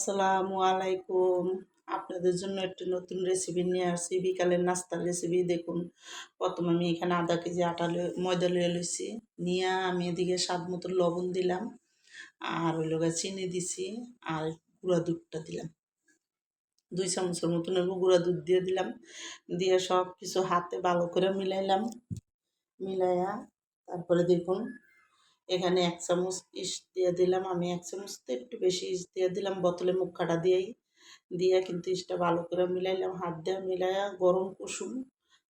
আসসালামু আলাইকুম। আপনাদের জন্য একটি নতুন রেসিপি নিয়ে আসছি। বিকালের নাস্তার রেসিপি দেখুন। প্রথম আমি এখানে আধা কেজি আটা ময়দা লিয়ে লইছি। নিয়ে আমি এদিকে স্বাদ মতো লবণ দিলাম। আর ওই লোক চিনি দিছি আর গুঁড়া দুধটা দিলাম। দুই চামচের মতন হইব গুঁড়া দুধ দিয়ে দিলাম। দিয়ে সব কিছু হাতে ভালো করে মিলাইলাম। মিলাইয়া তারপরে দেখুন এখানে এক চামচ ইস দিয়ে দিলাম। আমি এক চামচ তো একটু বেশি ইস দিয়ে দিলাম। বোতলে মুখ কাটা দিয়েই। দিয়ে কিন্তু ইসটা ভালো করে মিলাইলাম। হাত দিয়ে মিলাইয়া গরম কুসুম,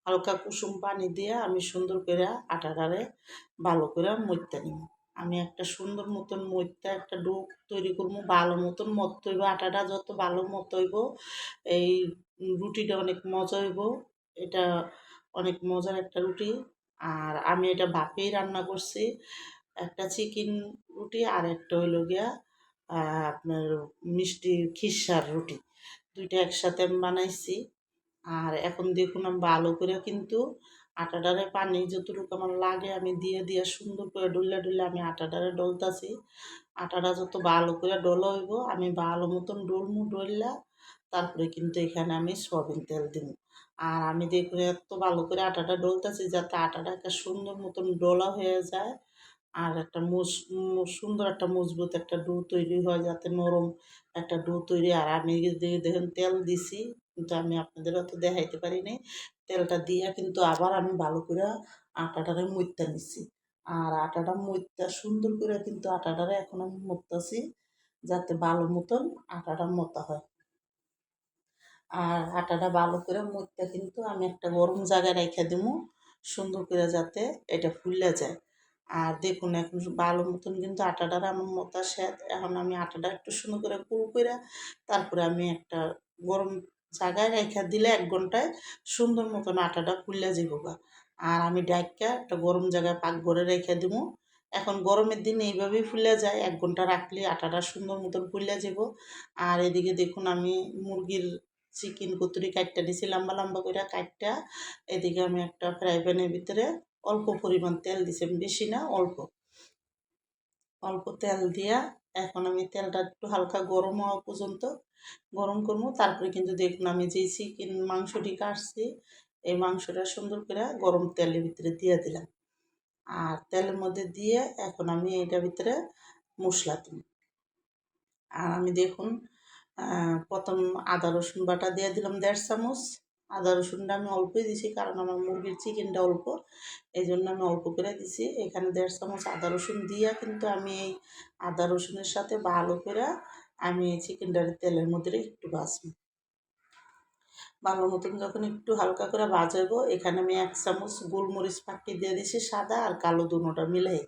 হালকা কুসুম পানি দিয়ে আমি সুন্দর করে আটাটারে ভালো করে মইতে নিব। আমি একটা সুন্দর মতন মইতে একটা ডো তৈরি করব। ভালো মতন মত হইব। আটাটা যত ভালো মত হইব, এই রুটিটা অনেক মজা হইব। এটা অনেক মজার একটা রুটি। আর আমি এটা ভাপেই রান্না করছি। একটা চিকেন রুটি আর একটা হইল গিয়া আপনার মিষ্টি খিসার রুটি। দুইটা একসাথে আমি বানাইছি। আর এখন দেখুন আমি ভালো করে কিন্তু আটাটারে পানি যতটুকু আমার লাগে আমি দিয়ে দিয়ে সুন্দর করে ডুললে ডুললে আমি আটাটারে ডলতাছি। আটাটা যত ভালো করে ডলা হইব, আমি ভালো মতন ডলমু ডললা তারপরে কিন্তু এখানে আমি সয়াবিন তেল দিব। আর আমি দেখুন এত ভালো করে আটাটা ডলতাছি যাতে আটাটা একটা সুন্দর মতন ডলা হয়ে যায়। আর একটা মুস সুন্দর একটা মজবুত একটা ডো তৈরি হয় যাতে নরম একটা ডো তৈরি। আর আমি দেখেন তেল দিছি, কিন্তু আমি আপনাদের অত দেখাইতে পারি নাই। তেলটা দিয়ে কিন্তু আবার আমি ভালো করে আটাটারে মুইত্যা নিছি। আর আটাটা মুইত্যা সুন্দর করে কিন্তু আটাটারে এখন আমি মরতাছি যাতে ভালো মতন আটাটা মতা হয়। আর আটাটা ভালো করে মুইত্যা কিন্তু আমি একটা গরম জায়গায় রেখে দেবো সুন্দর করে যাতে এটা ফুলে যায়। আর দেখুন, এখন ভালো মতন কিন্তু আটাটার আমার মতা শেষ এখন আমি আটাটা একটু সুন্দর করে কুল করে তারপরে আমি একটা গরম জায়গায় রেখে দিলে এক ঘন্টায় সুন্দর মতন আটাটা ফুলে যাব গা। আর আমি ডাইকা একটা গরম জায়গায় পাক করে রেখে দেবো এখন গরমের দিন এইভাবেই ফুলে যায়, এক ঘণ্টা রাখলে আটাটা সুন্দর মতন ফুলে যাব আর এদিকে দেখুন, আমি মুরগির চিকেন কুতুরি কাটটা দিছি লম্বা লম্বা করে কাটটা। এদিকে আমি একটা ফ্রাই প্যানের ভিতরে অল্প পরিমাণ তেল দিছি, বেশি না, অল্প। অল্প তেল দিয়া এখন আমি তেলটা একটু হালকা গরম হওয়া পর্যন্ত গরম করব। তারপরে কিন্তু দেখুন আমি যেই চিকেন মাংসটি কাটছি, এই মাংসটা সুন্দর করে গরম তেলের ভিতরে দিয়ে দিলাম। আর তেলের মধ্যে দিয়ে এখন আমি এটার ভিতরে মশলা দিই আর আমি দেখুন প্রথম আদা রসুন বাটা দিয়ে দিলাম দেড় চামচ। আদা রসুনটা আমি অল্পই দিছি, কারণ আমার মুরগির চিকেনটা অল্প। এই জন্য আমি অল্প করে দিছি। এখানে দেড় চামচ আদা রসুন দিয়া কিন্তু আমি এই আদা রসুনের সাথে ভালো করে আমি এই চিকেনটার তেলের মধ্যে একটু ভাজবো। ভালো মতন যখন একটু হালকা করে ভাজাবো, এখানে আমি এক চামচ গোলমরিচ ফাঁকি দিয়ে দিছি সাদা আর কালো দুনোটা মিলাই।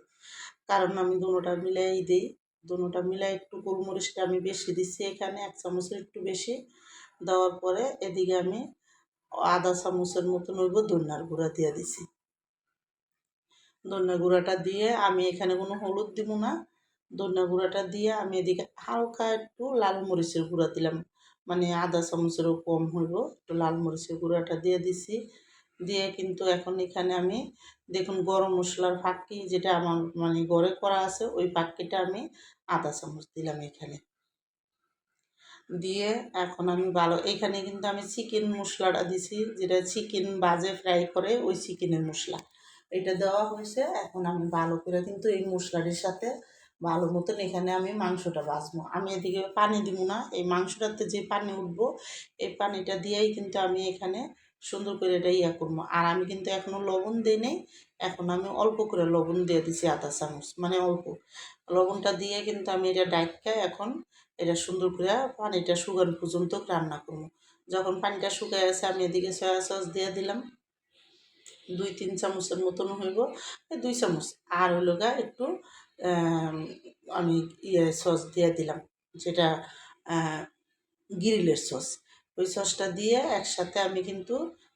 কারণ আমি দুনোটা মিলাই দিই। দুনোটা মিলাই একটু গোলমরিচটা আমি বেশি দিচ্ছি এখানে, এক চামচের একটু বেশি। দেওয়ার পরে এদিকে আমি আধা চামচের মতন হইব ধন্যার গুঁড়া দিয়ে দিছি। ধন্যা গুঁড়াটা দিয়ে আমি এখানে কোনো হলুদ দিব না। ধন্যা গুঁড়াটা দিয়ে আমি এদিকে হালকা একটু লাল মরিচের গুঁড়া দিলাম। মানে আধা চামচেরও কম হইব। একটু লাল মরিচের গুঁড়াটা দিয়ে দিছি। দিয়ে কিন্তু এখন এখানে আমি দেখুন গরম মশলার ফাঁকি যেটা আমার মানে গড়ে করা আছে, ওই ফাঁকিটা আমি আধা চামচ দিলাম এখানে। দিয়ে এখন আমি ভালো, এখানে কিন্তু আমি চিকেন মশলাটা দিছি, যেটা চিকেন বাজে ফ্রাই করে ওই চিকেনের মশলা। এটা দেওয়া হয়েছে, এখন আমি ভালো করে কিন্তু এই মশলাটির সাথে ভালো মতন এখানে আমি মাংসটা ভাজবো। আমি এদিকে পানি দিব না, এই মাংসটাতে যে পানি উঠবো, এই পানিটা দিয়েই কিন্তু আমি এখানে সুন্দর করে এটা ইয়া করব। আর আমি কিন্তু এখনও লবণ দিই নেই, এখন আমি অল্প করে লবণ দিয়ে দিছি আধা চামচ মানে অল্প। লবণটা দিয়ে কিন্তু আমি এটা ডাইকা এখন এটা সুন্দর করে পানিটা শুকানো পর্যন্ত রান্না করব। যখন পানিটা শুকায় আছে, আমি এদিকে সয়া সস দিয়ে দিলাম। দুই, তিন চামচের মতন হইব। দুই চামচ। আর হইল গা একটু, আমি ইয়ে সস দিয়ে দিলাম, যেটা গ্রিলের সস। ওই সসটা দিয়ে একসাথে আমি কিন্তু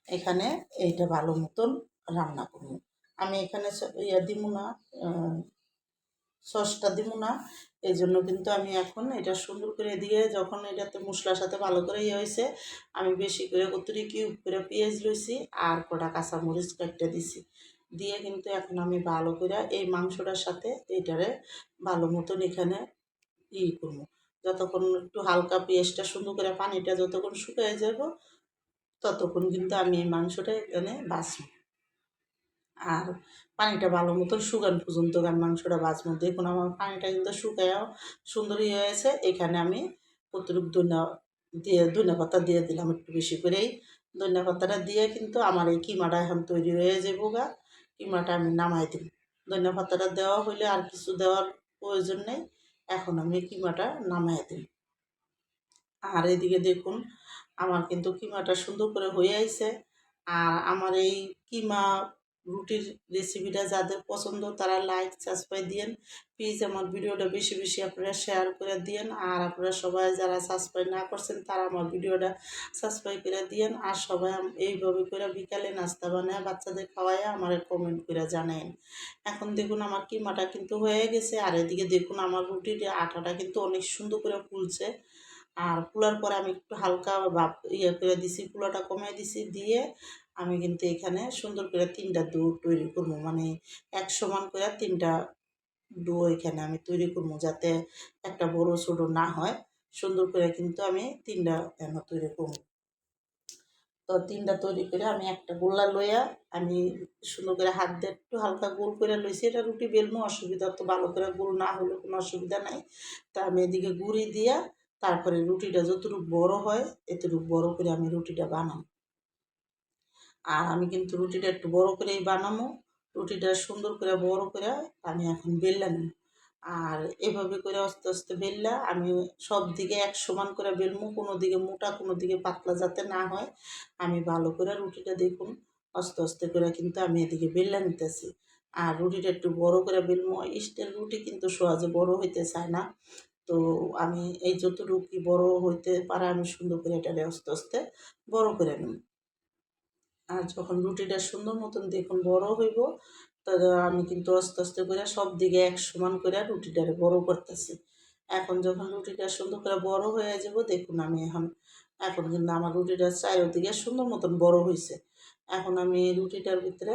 এখানে এইটা ভালো মতন রান্না করব। আমি এখানে ইয়া দিব না সসটা দিব না। এই জন্য কিন্তু আমি এখন এটা সুন্দর করে দিয়ে যখন এটাতে মশলার সাথে ভালো করে ইয়ে হয়েছে, আমি বেশি করে কতুরি কিউব করে পেঁয়াজ লইছি আর কটা কাঁচামরিচ কয়েকটা দিছি। দিয়ে কিন্তু এখন আমি ভালো করে এই মাংসটার সাথে এইটারে ভালো মতন এখানে ই করব। যতক্ষণ একটু হালকা পেঁয়াজটা সুন্দর করে পানিটা যতক্ষণ শুকিয়ে যাব, ততক্ষণ কিন্তু আমি এই মাংসটা এখানে বাছব আর পানিটা ভালো মতন শুকান পর্যন্ত আমি মাংসটা বাছবো দেখুন, আমার পানিটা কিন্তু শুকায়ও সুন্দরই হয়েছে। এখানে আমি কতটুকু ধনিয়া দিয়ে, ধনিয়া পাতা দিয়ে দিলাম একটু বেশি করেই। ধনিয়া পাতাটা দিয়ে কিন্তু আমার এই কিমাটা এখন তৈরি হয়ে যাব গা। কিমাটা আমি নামাই দিই ধনিয়া পাতাটা দেওয়া হইলে আর কিছু দেওয়ার প্রয়োজন নেই। এখন আমি কিমাটা নামাই দিই আর এদিকে দেখুন, আমার কিন্তু কিমাটা সুন্দর করে হয়ে আইছে। আর আমার এই কিমা রুটির রেসিপিটা যাদের পছন্দ, তারা লাইক সাবস্ক্রাইব দিয়েন। প্লিজ আমার ভিডিওটা বেশি বেশি আপনারা শেয়ার করে দিয়েন। আর আপনারা সবাই যারা সাবস্ক্রাইব না করছেন, তারা আমার ভিডিওটা সাবস্ক্রাইব করে দিয়েন। আর সবাই এইভাবে করে বিকালে নাস্তা বানায় বাচ্চাদের খাওয়ায় আমার কমেন্ট করে জানেন এখন দেখুন আমার কিমাটা কিন্তু হয়ে গেছে। আর এদিকে দেখুন আমার রুটির আটাটা কিন্তু অনেক সুন্দর করে ফুলছে। আর ফুলার পরে আমি একটু হালকা ভাপ ইয়ে করে দিছি ফুলাটা কমিয়ে দিছি। দিয়ে আমি কিন্তু এখানে সুন্দর করে তিনটা ডো তৈরি করব। মানে এক সমান করে তিনটা ডো এখানে আমি তৈরি করব যাতে একটা বড় ছোটো না হয়। সুন্দর করে কিন্তু আমি তিনটা এন তৈরি করব। তো তিনটা তৈরি করে আমি একটা গোল্লা লইয়া আমি সুন্দর করে হাত দিয়ে একটু হালকা গোল করে লইছি। এটা রুটি বেলমো অসুবিধা, তো ভালো করে গোল না হলে কোনো অসুবিধা নাই। তা আমি এদিকে গুঁড়ি দিয়া তারপরে রুটিটা যতটুকু বড় হয়, এতটুকু বড় করে আমি রুটিটা বানাবো আর আমি কিন্তু রুটিটা একটু বড় করেই বানাবো। রুটিটা সুন্দর করে বড় করে আমি এখন বেললা নিব আর এভাবে করে আস্তে আস্তে বেললা আমি সব দিকে এক সমান করে বেলমু কোনো দিকে মোটা, কোনো দিকে পাতলা যাতে না হয়। আমি ভালো করে রুটিটা দেখুন, আস্তে আস্তে করে কিন্তু আমি এদিকে বেললা নিতেছি। আর রুটিটা একটু বড় করে বেলমু স্টিল রুটি কিন্তু সহজে বড় হইতে চায় না। তো আমি এই যতটুকু বড় হইতে পারে আমি সুন্দর করে এটা আস্তে আস্তে বড় করে নিব। আর যখন রুটিটা সুন্দর মতন দেখুন বড় হইব তখন আমি কিন্তু আস্তে আস্তে করে সব দিকে এক সমান করে রুটিটারে বড় করতেছি। এখন যখন রুটিটা সুন্দর করে বড় হয়ে যাব, দেখুন আমি এখন এখন কিন্তু আমার রুটিটা চারিদিকে সুন্দর মতন বড় হয়েছে এখন আমি রুটিটার ভিতরে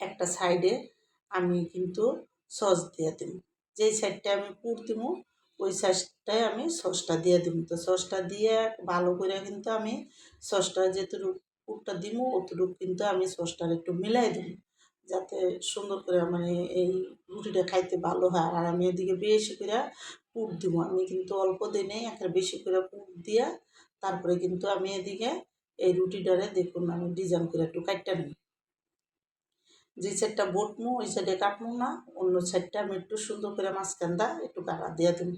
একটা সাইডে আমি কিন্তু সস দিয়ে দিব যেই সাইডটা আমি পুর দিব ওই সাইডটায় আমি সসটা দিয়ে দিব তো সসটা দিয়ে ভালো করে কিন্তু আমি সসটা যেটুকু পুরটা দিব অতটুকু কিন্তু আমি সসটার একটু মিলাই দিব যাতে সুন্দর করে মানে এই রুটিটা খাইতে ভালো হয়। আর আমি এদিকে বেশি করে পুর দিব আমি কিন্তু অল্প দিনেই একটা বেশি করে পুর দিয়া তারপরে কিন্তু আমি এদিকে এই রুটিটারে দেখুন আমি ডিজাইন করে একটু কাটটা নিই। যে সাইডটা বটমু, ওই সাইডে কাটমু না, অন্য সাইডটা আমি একটু সুন্দর করে মাছ মাঝখানটা একটু কাটা দিয়ে দিব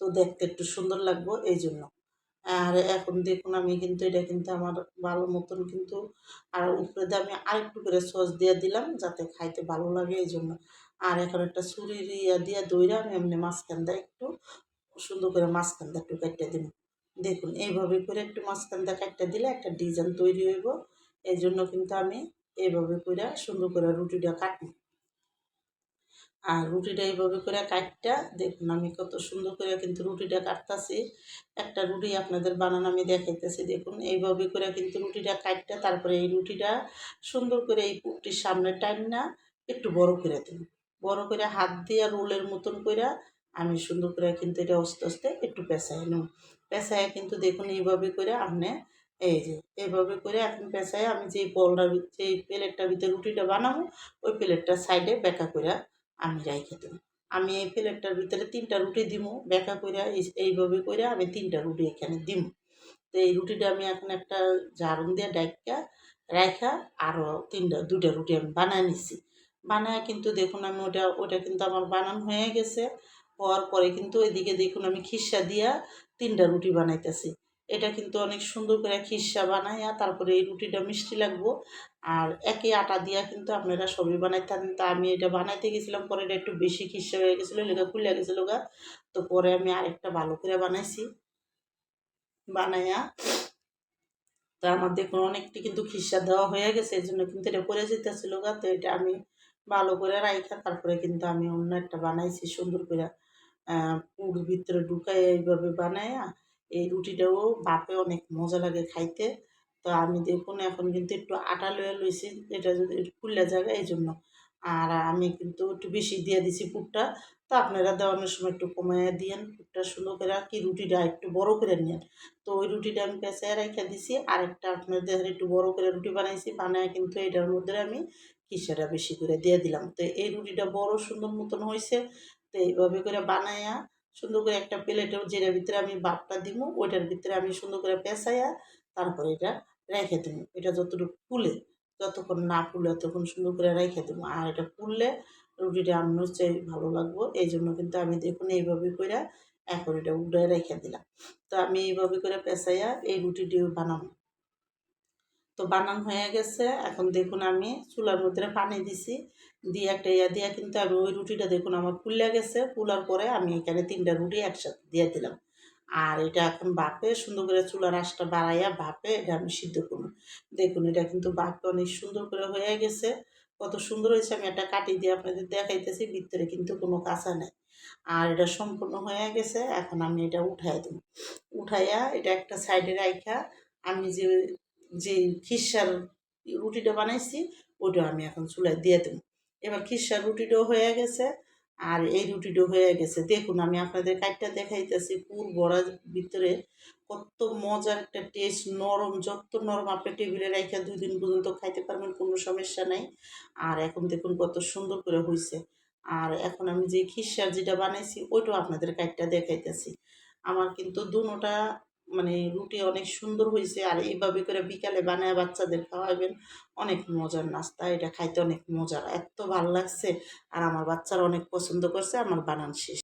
তো দেখতে একটু সুন্দর লাগবো এই জন্য আর এখন দেখুন আমি কিন্তু এটা কিন্তু আমার ভালো মতন কিন্তু আর উপরে দিয়ে আমি আরেকটু করে সস দিয়ে দিলাম যাতে খাইতে ভালো লাগে এই জন্য আর এখন একটা ছুরির ইয়া দিয়ে দইরা আমি এমনি মাঝখানটা একটু সুন্দর করে মাঝখানটা একটু কাটতে দিব। দেখুন এইভাবে করে একটু মাঝখানটা কাটতে দিলে একটা ডিজাইন তৈরি হইব। এই জন্য কিন্তু আমি এইভাবে করে সুন্দর করে রুটিটা কাটি আর রুটিটা এইভাবে করে কাটটা। দেখুন আমি কত সুন্দর করে কিন্তু রুটিটা কাটতাছি। একটা রুটি আপনাদের বানানো আমি দেখাইতেছি। দেখুন এইভাবে করে কিন্তু রুটিটা কাটটা, তারপরে এই রুটিটা সুন্দর করে এই পুকটির সামনে টাইম না একটু বড় করে দিন। বড় করে হাত দিয়ে রোলের মতন করে আমি সুন্দর করে কিন্তু এটা আস্তে আস্তে একটু পেঁচাই নিব। পেঁচায় কিন্তু দেখুন এইভাবে করে আপনি এই যে এইভাবে করে এখন পেঁচায় আমি যেই বলটার যেই প্লেটটার ভিতরে রুটিটা বানাবো, ওই প্লেটটার সাইডে বেঁকা করে আমি রাইখে দেবো আমি এই প্লেটটার ভিতরে তিনটা রুটি দিব বেঁকা করে এইভাবে করে আমি তিনটা রুটি এখানে দিব তো এই রুটিটা আমি এখন একটা ঝাড়ুন দিয়ে ডাইকা রাখা আরও তিনটা দুটা রুটি আমি বানায় নিছি। বানায় কিন্তু দেখুন আমি ওটা ওটা কিন্তু আমার বানানো হয়ে গেছে। হওয়ার পরে কিন্তু এদিকে দেখুন আমি খিসা দিয়া তিনটা রুটি বানাইতেছি। এটা কিন্তু অনেক সুন্দর করে খিসা বানাইয়া তারপরে এই রুটিটা মিষ্টি লাগবো। আর একই আটা দিয়া কিন্তু আপনারা সবই বানাইতেন। তা আমি এটা বানাইতে গেছিলাম, পরে এটা একটু বেশি খিসা হয়ে গেছিল, লেগা খুলে গেছিল গা। তো পরে আমি আরেকটা ভালো করে বানাইছি। বানাইয়া তা আমার দেখুন অনেকটি কিন্তু খিসা দেওয়া হয়ে গেছে, এই জন্য কিন্তু এটা পরে যেতেছিল গা। তো এটা আমি ভালো করে রাইখা, তারপরে কিন্তু আমি অন্য একটা বানাইছি সুন্দর করে। পুর ভিতরে ঢুকাই এইভাবে বানাইয়া এই রুটিটাও বাপে অনেক মজা লাগে খাইতে। তো আমি দেখুন এখন কিন্তু একটু আটা লয়ে লইছি, এটা যদি খুললে জায়গা, এই জন্য। আর আমি কিন্তু একটু বেশি দিয়ে দিছি পুরটা। তো আপনারা দেওয়ানোর সময় একটু কমাইয়া দিয়েন, পুরটা সুন্দর করে কি রুটিটা একটু বড় করে নেন। তো ওই রুটিটা আমি পেঁচায় রেখে দিছি, আরেকটা আপনাদের একটু বড় করে রুটি বানাইছি বানায় কিন্তু এটার মধ্যে আমি কিসাটা বেশি করে দিয়ে দিলাম। তো এই রুটিটা বড় সুন্দর মতন হয়েছে তো এইভাবে করে বানাইয়া সুন্দর করে একটা প্লেটের যেটার ভিতরে আমি ভাতটা দিব, ওইটার ভিতরে আমি সুন্দর করে পেঁচাইয়া তারপরে এটা রেখে দেবো। এটা যতটুকু ফুলে, যতক্ষণ না ফুলে ততক্ষণ সুন্দর করে রেখে দেবো। আর এটা ফুললে রুটিটা আন্নর চাই ভালো লাগবো। এই জন্য কিন্তু আমি দেখুন এইভাবে করে এখন এটা উঠে রেখে দিলাম। তো আমি এইভাবে করে পেঁচাইয়া এই রুটিটিও বানাবো। তো বানান হয়ে গেছে। এখন দেখুন আমি চুলার মধ্যে পানি দিছি। দিয়ে একটা ইয়া দিয়া কিন্তু আমি ওই রুটিটা দেখুন আমার ফুলে গেছে। ফুলার পরে আমি এখানে তিনটা রুটি একসাথে দিয়ে দিলাম। আর এটা এখন বাপে সুন্দর করে চুলার আঁশটা বাড়াইয়া বাপে এটা আমি সিদ্ধ করব। দেখুন এটা কিন্তু বাপে অনেক সুন্দর করে হয়ে গেছে। কত সুন্দর হয়েছে, আমি একটা কাটি দিয়ে আপনাদের দেখাইতেছি, ভিতরে কিন্তু কোনো কাঁচা নেই। আর এটা সম্পূর্ণ হয়ে গেছে, এখন আমি এটা উঠাই দেবো। উঠাইয়া এটা একটা সাইডে রাইখা, আমি যে যে খিসার রুটিটা বানাইছি, ওটা আমি এখন চুলায় দিয়ে দেবো। এবার খিসার রুটিটাও হয়ে গেছে আর এই রুটিটাও হয়ে গেছে। দেখুন, আমি আপনাদের কাঠটা দেখাইতেছি পুর বড়ার ভিতরে। কত মজার একটা টেস্ট নরম, যত নরম আপনি টেবিলে রেখে দুই দিন পর্যন্ত খাইতে পারবেন, কোনো সমস্যা নাই। আর এখন দেখুন কত সুন্দর করে হয়েছে আর এখন আমি যে খিসার যেটা বানাইছি, ওইটাও আপনাদের কাঠটা দেখাইতেছি। আমার কিন্তু দুনোটা মানে রুটি অনেক সুন্দর হয়েছে আর এইভাবে করে বিকালে বানায় বাচ্চাদের খাওয়াবেন অনেক মজার নাস্তা, এটা খাইতে অনেক মজার, এত ভালো লাগছে। আর আমার বাচ্চারা অনেক পছন্দ করছে, আমার বানান শেষ।